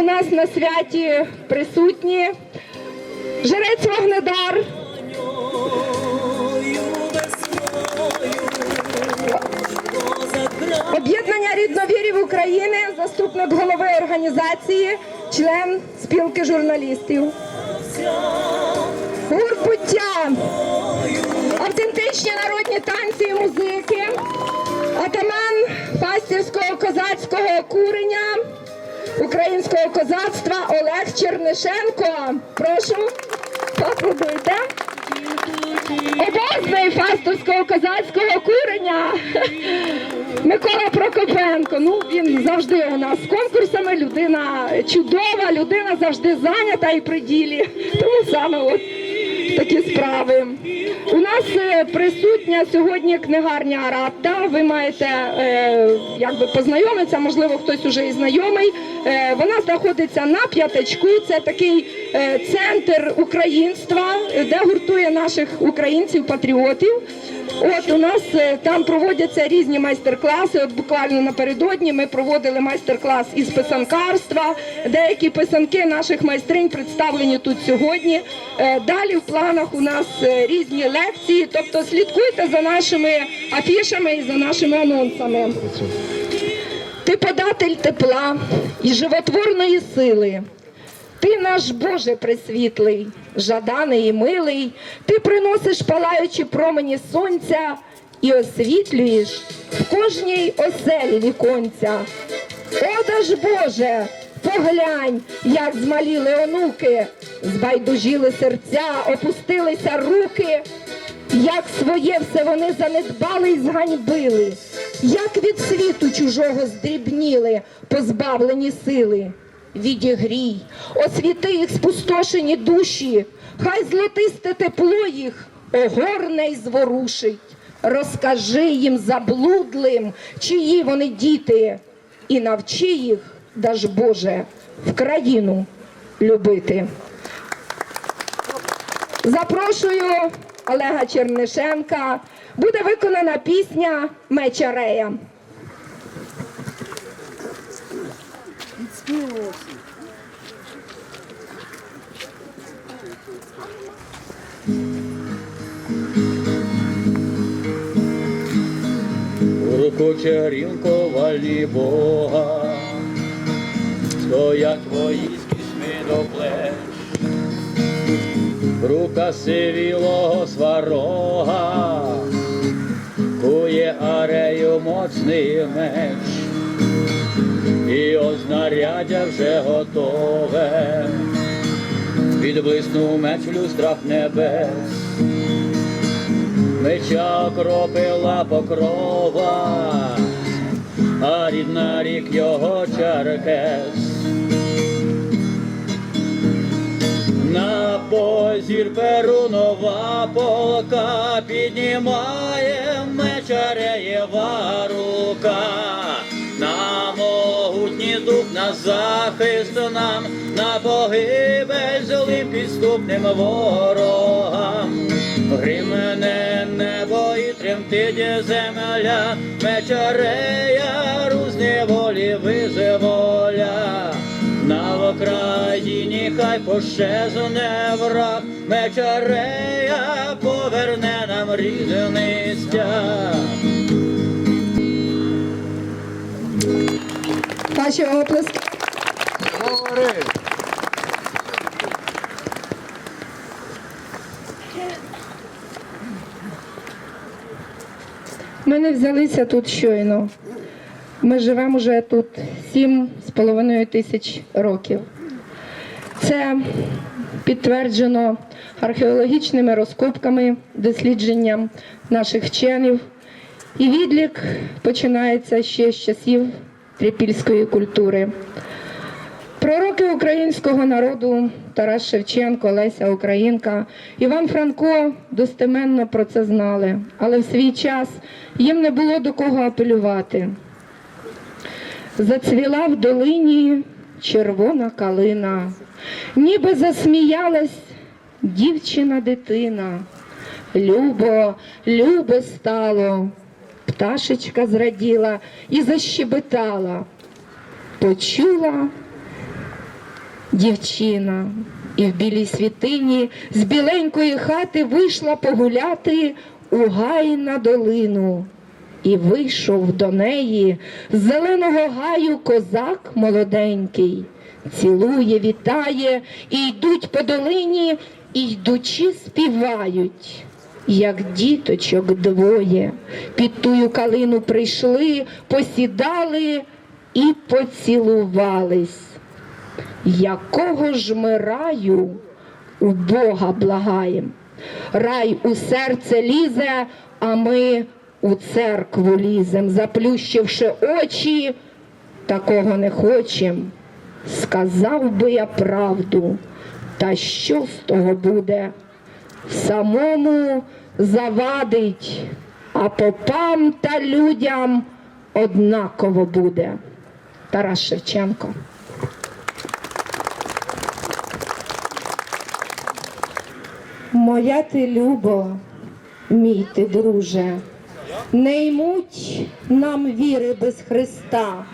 у нас на святі присутні жрець Вогнедар, об'єднання рідновірів України, заступник голови організації, член спілки журналістів. Гурт буття, автентичні народні танці і музики, атаман пастірського козацького курення, українського козацтва Олег Чернишенко. Прошу, попробуйте. Обозний фастовського козацького курення Микола Прокопенко. Ну він завжди у нас з конкурсами. Людина чудова, людина завжди зайнята і при ділі. Тому саме от такі справи. У нас е, присутня сьогодні книгарня Рапта. Ви маєте е, якби познайомитися, можливо, хтось уже і знайомий. Е, вона знаходиться на п'ятачку. Це такий центр українства, де гуртує наших українців, патріотів. От у нас е, там проводяться різні майстер-класи. От буквально напередодні ми проводили майстер-клас із писанкарства. Деякі писанки наших майстринь представлені тут сьогодні. Е, Далі в планах у нас е, різні лекції. Тобто слідкуйте за нашими афішами і за нашими анонсами. Ти податель тепла і животворної сили. Ти наш Боже пресвітлий, жаданий і милий, ти приносиш палаючі промені сонця і освітлюєш в кожній оселі віконця. О, ж Боже, поглянь, як змаліли онуки, збайдужіли серця, опустилися руки, як своє все вони занедбали й зганьбили, як від світу чужого здрібніли, позбавлені сили. Відігрій, освіти їх спустошені душі, хай злотисте тепло їх огорне й зворушить. Розкажи їм заблудлим, чиї вони діти, і навчи їх, даж Боже, в країну любити. Запрошую Олега Чернишенка. Буде виконана пісня Мечарея. Руку чарівку валі Бога, стоять воїнські сми до плеч, рука сивілого сварога, кує арею моцний меч, і ознаряддя вже готове, відблиснув меч в люстрах небес. Меча окропила покрова, а рідна рік його черкес. На позір перунова полка піднімає мечареєва рука. На могутній дух, на захист нам, на погибель злим підступним ворогам. Гримне небо і тремтить земля, мечарея рузні волі визволя. На Україні хай пощезне враг, мечарея поверне нам рідний стяг. Ваші оплески. Ми не взялися тут щойно. Ми живемо вже тут сім з половиною тисяч років. Це підтверджено археологічними розкопками, дослідженням наших вчених. І відлік починається ще з часів трипільської культури. Пророки українського народу Тарас Шевченко, Леся Українка, Іван Франко достеменно про це знали, але в свій час їм не було до кого апелювати. Зацвіла в долині червона калина, ніби засміялась дівчина дитина. Любо, любо стало, пташечка зраділа і защебетала. Почула дівчина, і в білій світині з біленької хати вийшла погуляти у гай на долину. І вийшов до неї з зеленого гаю козак молоденький, цілує, вітає, і йдуть по долині, і йдучи співають, як діточок двоє. Під тую калину прийшли, посідали і поцілувались. Якого ж ми раю у Бога благаєм? Рай у серце лізе, а ми у церкву лізем, заплющивши очі, такого не хочем. Сказав би я правду, та що з того буде? Самому завадить, а попам та людям однаково буде. Тарас Шевченко. Моя ти любо, мій ти друже, не ймуть нам віри без Христа,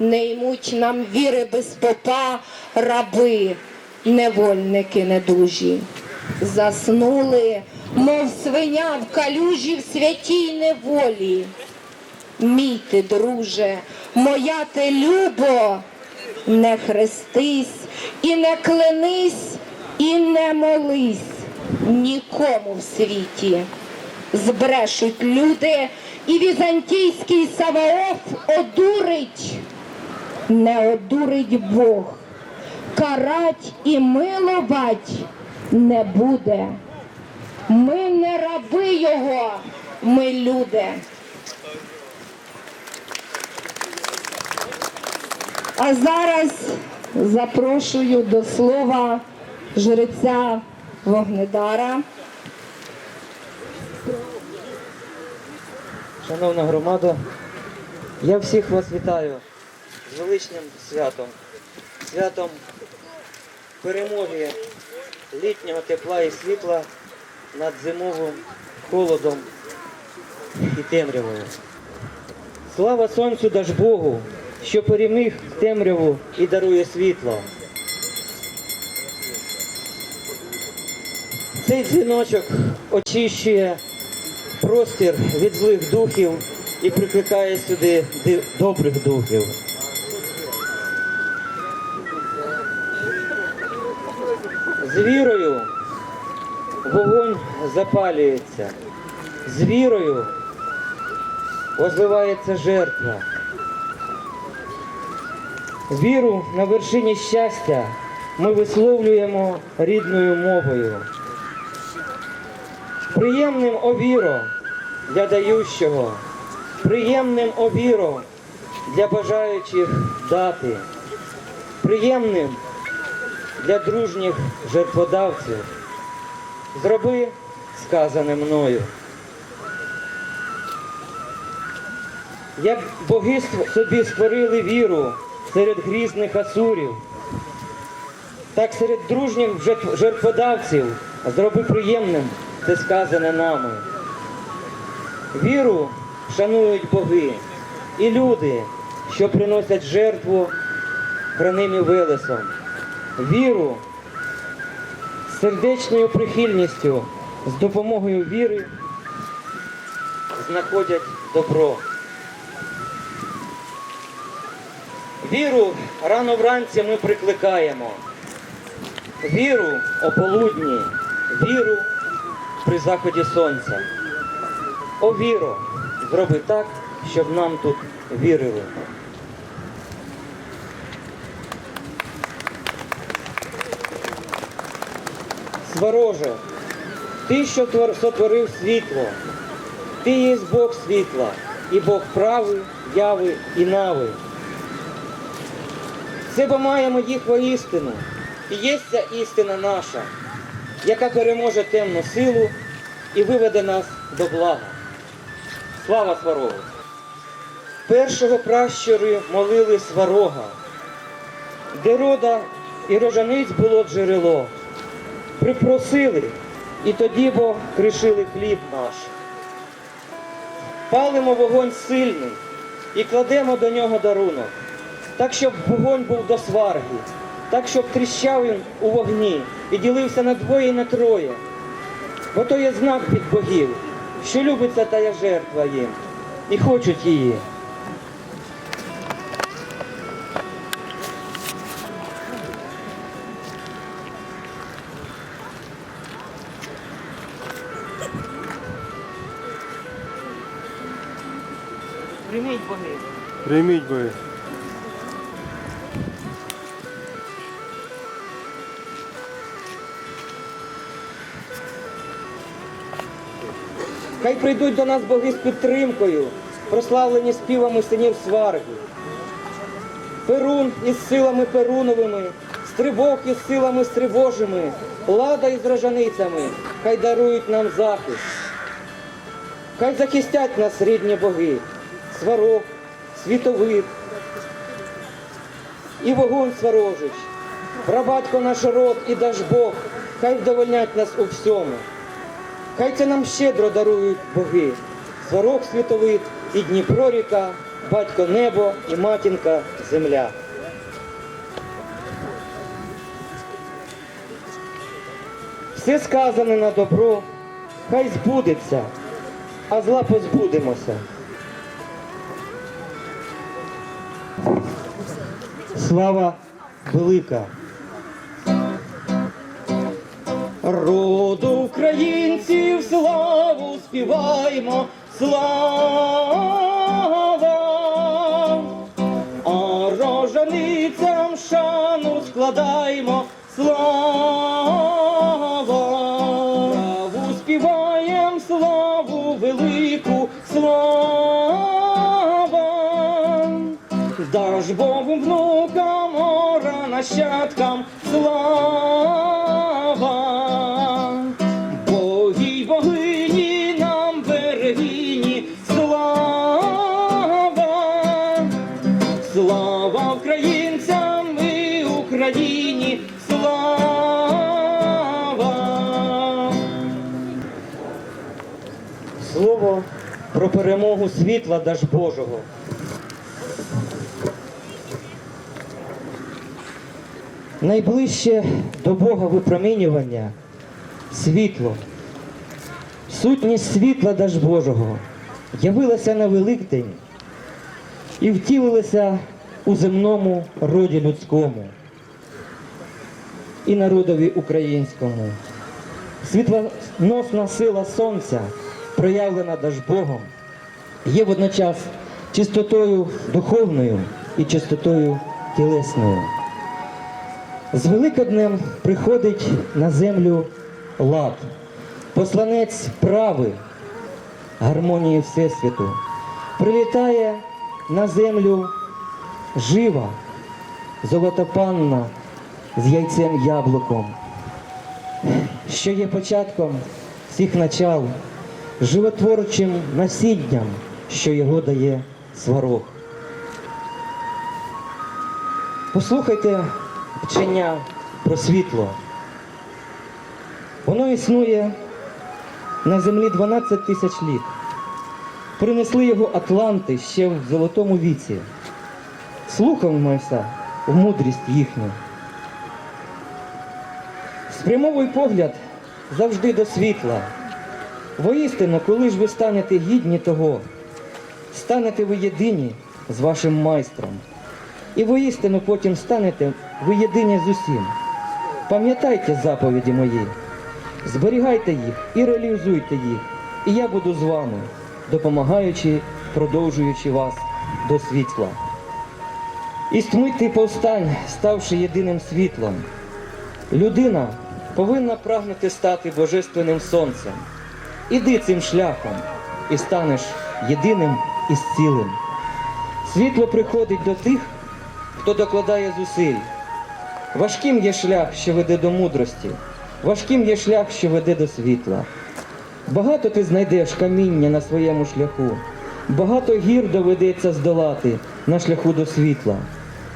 не ймуть нам віри без попа, раби, невольники недужі. Заснули, мов свиня в калюжі в святій неволі. Мій ти, друже, моя ти любо, не хрестись і не клянись, і не молись нікому в світі. Збрешуть люди, і візантійський Саваоф одурить, не одурить Бог, карать і миловать не буде. Ми не раби його, ми люди. А зараз запрошую до слова жреця Вогнедара. Шановна громада, я всіх вас вітаю з величним святом, святом перемоги літнього тепла і світла над зимовим холодом і темрявою. Слава сонцю даж Богу, що переміг темряву і дарує світло. Цей дзвіночок очищує простір від злих духів і прикликає сюди добрих духів. З вірою вогонь запалюється, з вірою возливається жертва. Віру на вершині щастя ми висловлюємо рідною мовою. Приємним овіро для дающого, приємним овіро для бажаючих дати, приємним для дружніх жертводавців. Зроби сказане мною. Як боги собі створили віру серед грізних асурів, так серед дружніх жертводавців зроби приємним це сказане нами. Віру шанують боги і люди, що приносять жертву хранимі велесом. Віру сердечною прихильністю, з допомогою віри знаходять добро. Віру рано вранці ми прикликаємо. Віру о полудні, віру при заході сонця. О віро, зроби так, щоб нам тут вірили. Свороже, ти, що сотворив світло, ти є Бог світла, і Бог прави, яви і нави. Це бо маємо їх воістину, і є ця істина наша, яка переможе темну силу і виведе нас до блага. Слава Сварогу! Першого пращури молили сварога, де рода і рожаниць було джерело. Припросили, і тоді бо кришили хліб наш. Палимо вогонь сильний і кладемо до нього дарунок, так щоб вогонь був до сварги, так щоб тріщав він у вогні і ділився на двоє і на троє. Бо то є знак від богів, що любиться тая жертва їм, і хочуть її. Прийміть боги. Прийміть би. Хай прийдуть до нас боги з підтримкою, прославлені співами синів сварги. Перун із силами перуновими, стрибок із силами стривожими, лада із рожаницями, хай дарують нам захист. Хай захистять нас рідні боги, сварог, світовид і вогонь сварожич, прабатько наш род і Дажбог, хай вдовольнять нас у всьому. Хай це нам щедро дарують боги, сварог світовий і Дніпро ріка, батько небо і матінка земля. Все сказане на добро, хай збудеться, а зла позбудемося. Слава велика! Роду українців славу співаємо, слава, а рожаницям шану складаємо. Слава, даж Богу внукам, ора нащадкам, слава, Боги й богині нам берегині, слава, слава українцям і Україні, слава. Слово про перемогу світла даж Божого. Найближче до Бога випромінювання світло. Сутність світла даж Божого явилася на Великдень і втілилася у земному роді людському і народові українському. Світлоносна сила сонця, проявлена даж Богом, є водночас чистотою духовною і чистотою тілесною. З Великоднем приходить на землю лад, посланець прави, гармонії Всесвіту. Прилітає на землю жива, золота панна з яйцем яблуком, що є початком всіх начал, животворчим насінням, що його дає сварог. Послухайте вчення про світло. Воно існує на землі 12 тисяч літ. Принесли його Атланти ще в золотому віці. Слухаємося в мудрість їхню. Спрямовуй погляд завжди до світла. Воістину, коли ж ви станете гідні того, станете ви єдині з вашим майстром. І воістину потім станете ви єдині з усім. Пам'ятайте заповіді мої, зберігайте їх і реалізуйте їх, і я буду з вами, допомагаючи, продовжуючи вас до світла. І тьми ти повстань, ставши єдиним світлом. Людина повинна прагнути стати божественним сонцем. Іди цим шляхом і станеш єдиним і зцілим. Світло приходить до тих, хто докладає зусиль. Важким є шлях, що веде до мудрості, важким є шлях, що веде до світла. Багато ти знайдеш каміння на своєму шляху, багато гір доведеться здолати на шляху до світла.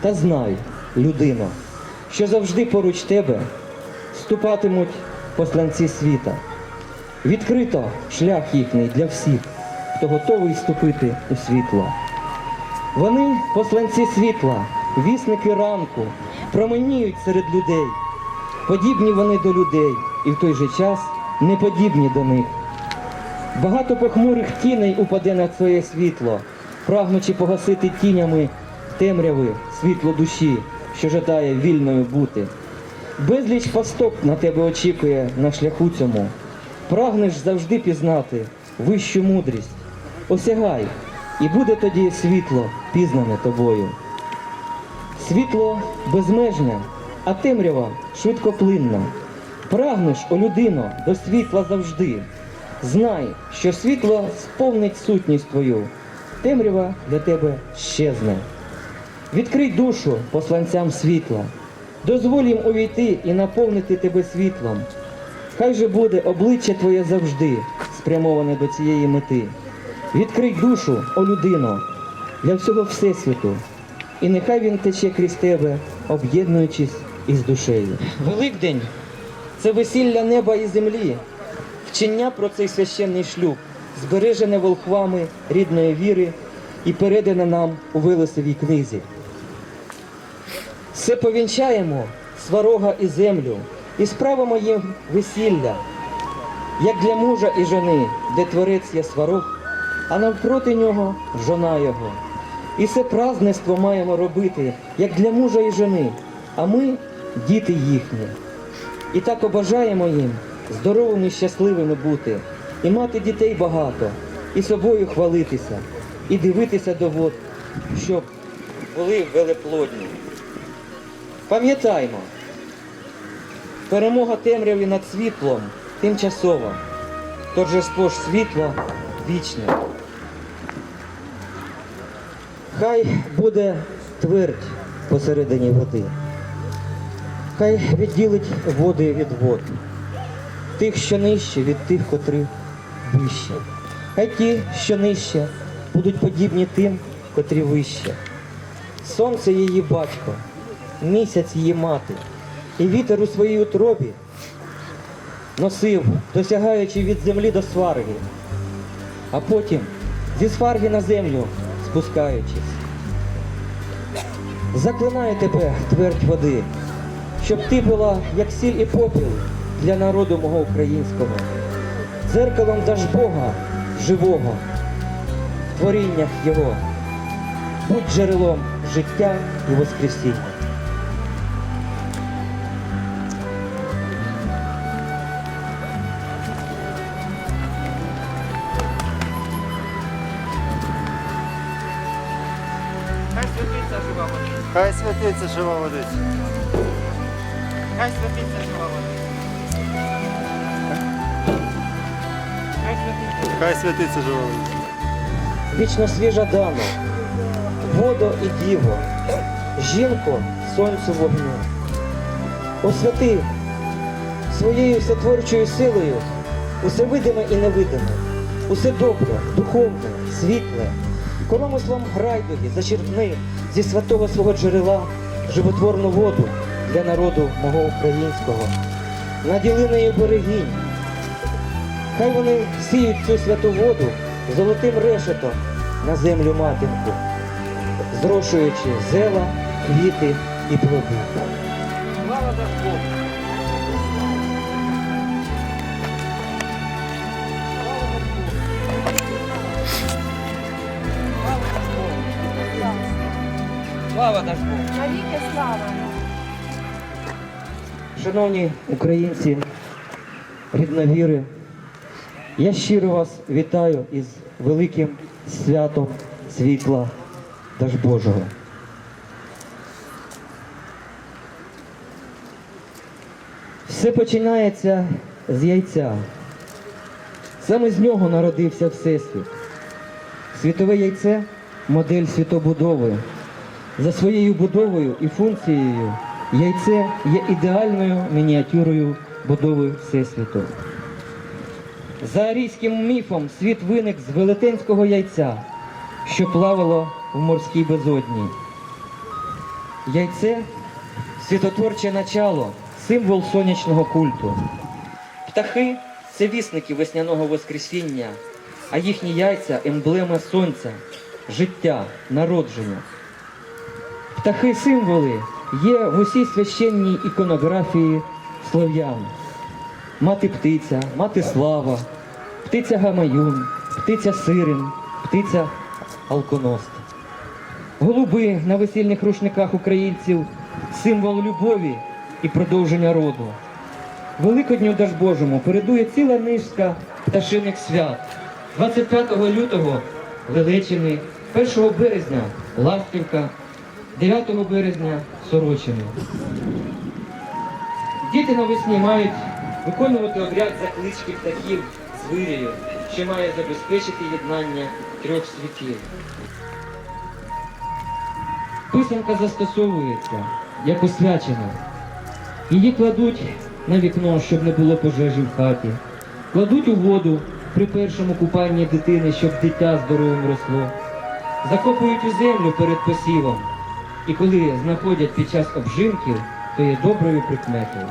Та знай, людино, що завжди поруч тебе ступатимуть посланці світа. Відкрито шлях їхній для всіх, хто готовий вступити у світло. Вони посланці світла, вісники ранку, променіють серед людей. Подібні вони до людей, і в той же час не подібні до них. Багато похмурих тіней упаде на своє світло, прагнучи погасити тінями темряви світло душі, що жадає вільною бути. Безліч пасток на тебе очікує на шляху цьому. Прагнеш завжди пізнати вищу мудрість. Осягай, і буде тоді світло пізнане тобою. Світло безмежне, а темрява швидкоплинна. Прагнеш, о людино, до світла завжди. Знай, що світло сповнить сутність твою, темрява для тебе щезне. Відкрий душу посланцям світла, дозволь їм увійти і наповнити тебе світлом. Хай же буде обличчя твоє завжди спрямоване до цієї мети. Відкрий душу, о людино, для всього Всесвіту, і нехай він тече крізь тебе, об'єднуючись із душею. Великдень це весілля неба і землі, вчення про цей священний шлюб, збережене волхвами рідної віри і передане нам у Велесовій книзі. Все повінчаємо сварога і землю, і справимо їм весілля, як для мужа і жони, де творець є сварог, а навпроти нього жона його. І це празництво маємо робити, як для мужа і жони, а ми діти їхні. І так побажаємо їм здоровими і щасливими бути, і мати дітей багато, і собою хвалитися, і дивитися до вод, щоб були велеплодні. Пам'ятаймо, перемога темряві над світлом тимчасова, торжество ж світла вічне. Хай буде твердь посередині води. Хай відділить води від вод, тих, що нижче, від тих, котрих вище. Хай ті, що нижче, будуть подібні тим, котрі вище. Сонце її батько, місяць її мати, і вітер у своїй утробі носив, досягаючи від землі до сварги, а потім зі сварги на землю спускаючись. Заклинаю тебе, твердь води, щоб ти була, як сіль і попіл для народу мого українського, дзеркалом даж Бога живого, в творіннях Його, будь джерелом життя і воскресіння. Святиться жива водиця. Хай святиться жива водиця. Хай святиться. Жива водиця. Вічно свіжа дама, водо і діво, жінко сонцю вогню. Освяти своєю всетворчою силою усе видиме і невидиме, усе добре, духовне, світле, коромислом грайдові зачерпни зі святого свого джерела животворну воду для народу мого українського. Наділи нею берегінь, Хай вони сіють цю святу воду золотим решетом на землю матінку, зрошуючи зела, квіти і плоди. Шановні українці, рідновіри, я щиро вас вітаю із великим святом світла Даж Божого. Все починається з яйця. Саме з нього народився Всесвіт. Світове яйце модель світобудови. За своєю будовою і функцією яйце є ідеальною мініатюрою будови Всесвіту. За арійським міфом світ виник з велетенського яйця, що плавало в морській безодні. Яйце світотворче начало, символ сонячного культу. Птахи це вісники весняного воскресіння, а їхні яйця емблема сонця, життя, народження. Птахи символи є в усій священній іконографії слов'ян. Мати птиця, мати слава, птиця гамаюн, птиця сирен, птиця алконост. Голуби на весільних рушниках українців символ любові і продовження роду. Великодню Дажбожому передує ціла низка пташиних свят. 25 лютого Лелечини, 1 березня Ластівка, 9 березня Сорочини. Діти навесні мають виконувати обряд заклички птахів з вирію, що має забезпечити єднання трьох світів. Писанка застосовується як освячена. Її кладуть на вікно, щоб не було пожежі в хаті. Кладуть у воду при першому купанні дитини, щоб дитя здоровим росло. Закопують у землю перед посівом. І коли знаходять під час обжинків, то є доброю прикметою.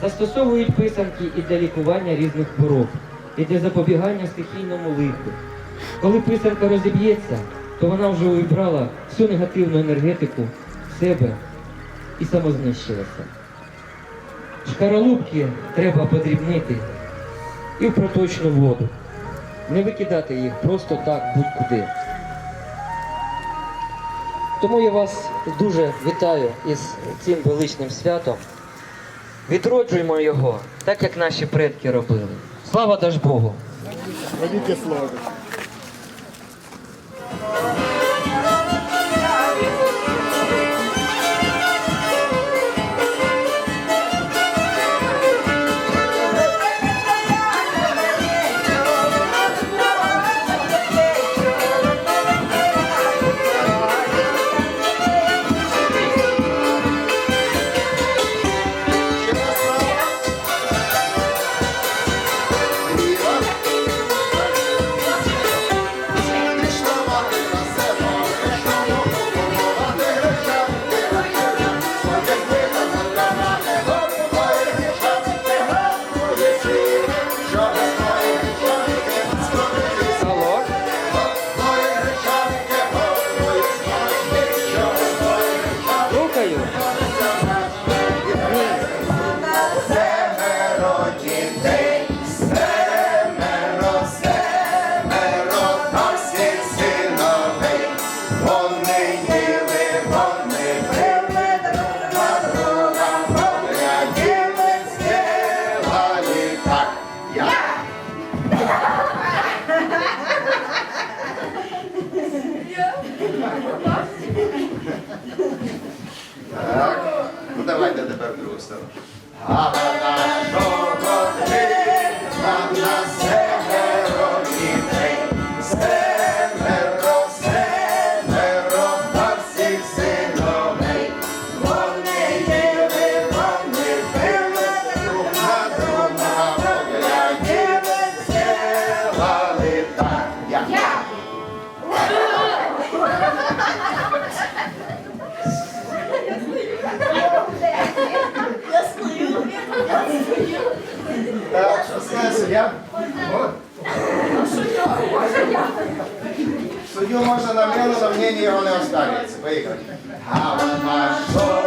Застосовують писанки і для лікування різних хвороб, і для запобігання стихійному лиху. Коли писанка розіб'ється, то вона вже увібрала всю негативну енергетику в себе і самознищилася. Шкаралупки треба подрібнити і в проточну воду. Не викидати їх просто так будь-куди. Тому я вас дуже вітаю із цим величним святом. Відроджуємо його, так як наші предки робили. Слава Дажбогу! Велике Суддю что на мне, но мнение його не. Поїхали. А вона що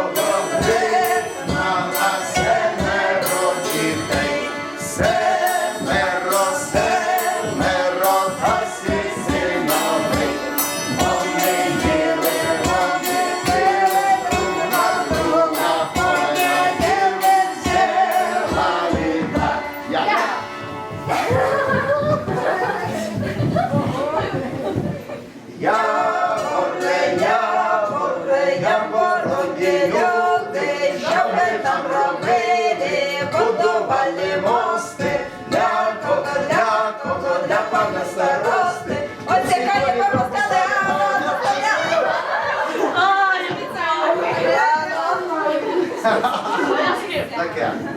Take care.